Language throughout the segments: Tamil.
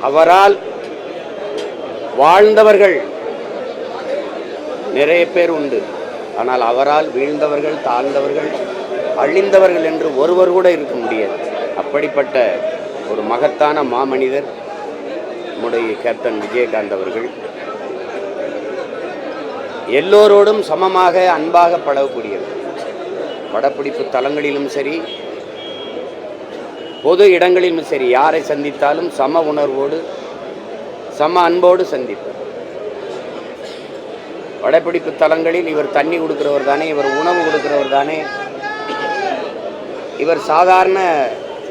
அவரால் வாழ்ந்தவர்கள் நிறைய பேர் உண்டு. ஆனால் அவரால் வீழ்ந்தவர்கள் தாழ்ந்தவர்கள் அழிந்தவர்கள் என்று ஒருவர் கூட இருக்க முடியாது. அப்படிப்பட்ட ஒரு மகத்தான மாமனிதர் நம்முடைய கேப்டன் விஜயகாந்த் அவர்கள். எல்லோரோடும் சமமாக அன்பாக பழகக்கூடியவர். படப்பிடிப்பு தலங்களிலும் சரி பொது இடங்களிலும் சரி யாரை சந்தித்தாலும் சம உணர்வோடு சம அன்போடு சந்திப்பார் படப்பிடிப்பு தலங்களில் இவர் தண்ணி கொடுக்கிறவர் தானே இவர் உணவு கொடுக்கிறவர் தானே. இவர் சாதாரண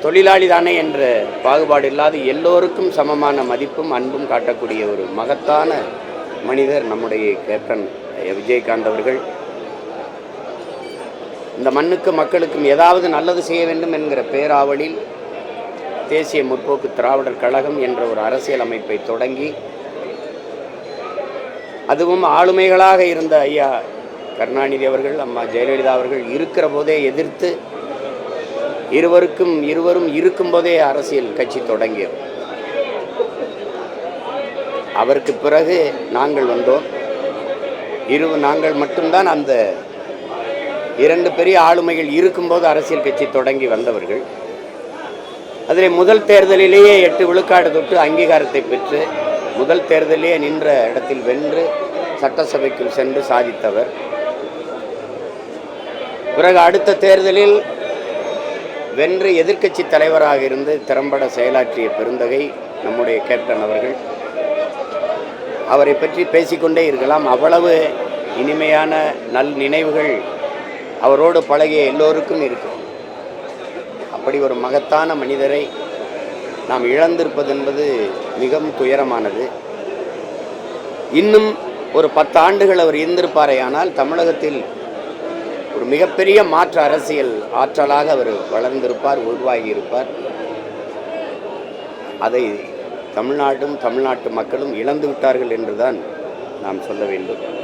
தொழிலாளி தானே என்ற பாகுபாடு இல்லாது எல்லோருக்கும் சமமான மதிப்பும் அன்பும் காட்டக்கூடிய ஒரு மகத்தான மனிதர் நம்முடைய கேப்டன் விஜயகாந்த் அவர்கள். இந்த மண்ணுக்கு மக்களுக்கும் ஏதாவது நல்லது செய்ய வேண்டும் என்கிற பேராவலில் தேசிய முற்போக்கு திராவிடர் கழகம் என்ற ஒரு அரசியல் அமைப்பை தொடங்கி அதுவும் ஆளுமைகளாக இருந்த ஐயா கருணாநிதி அவர்கள் அம்மா ஜெயலலிதா அவர்கள் இருக்கிற போதே எதிர்த்து இருவருக்கும் இருவரும் இருக்கும்போதே அரசியல் கட்சி தொடங்கியது. அவருக்கு பிறகு நாங்கள் வந்தோம். இரு நாங்கள் மட்டும்தான் அந்த இரண்டு பெரிய ஆளுமைகள் இருக்கும்போது அரசியல் கட்சி தொடங்கி வந்தவர்கள். அதில் முதல் தேர்தலிலேயே எட்டு விழுக்காடு தொட்டு அங்கீகாரத்தை பெற்று முதல் தேர்தலிலேயே நின்ற இடத்தில் வென்று சட்டசபைக்குள் சென்று சாதித்தவர். பிறகு அடுத்த தேர்தலில் வென்று எதிர்க்கட்சி தலைவராக இருந்து திறம்பட செயலாற்றிய பெருந்தகை நம்முடைய கேப்டன் அவர்கள். அவரை பற்றி பேசிக்கொண்டே இருக்கலாம். அவ்வளவு இனிமையான நல் நினைவுகள் அவரோடு பழகிய எல்லோருக்கும் இருக்கும். அப்படி ஒரு மகத்தான மனிதரை நாம் இழந்திருப்பது என்பது மிகவும் துயரமானது. இன்னும் ஒரு பத்து ஆண்டுகள் அவர் இருந்திருப்பாரே ஆனால் தமிழகத்தில் ஒரு மிகப்பெரிய மாற்று அரசியல் ஆற்றலாக அவர் வளர்ந்திருப்பார் உருவாகி இருப்பார் அதை தமிழ்நாடும் தமிழ்நாட்டு மக்களும் இழந்து விட்டார்கள் என்றுதான் நாம் சொல்ல வேண்டும்.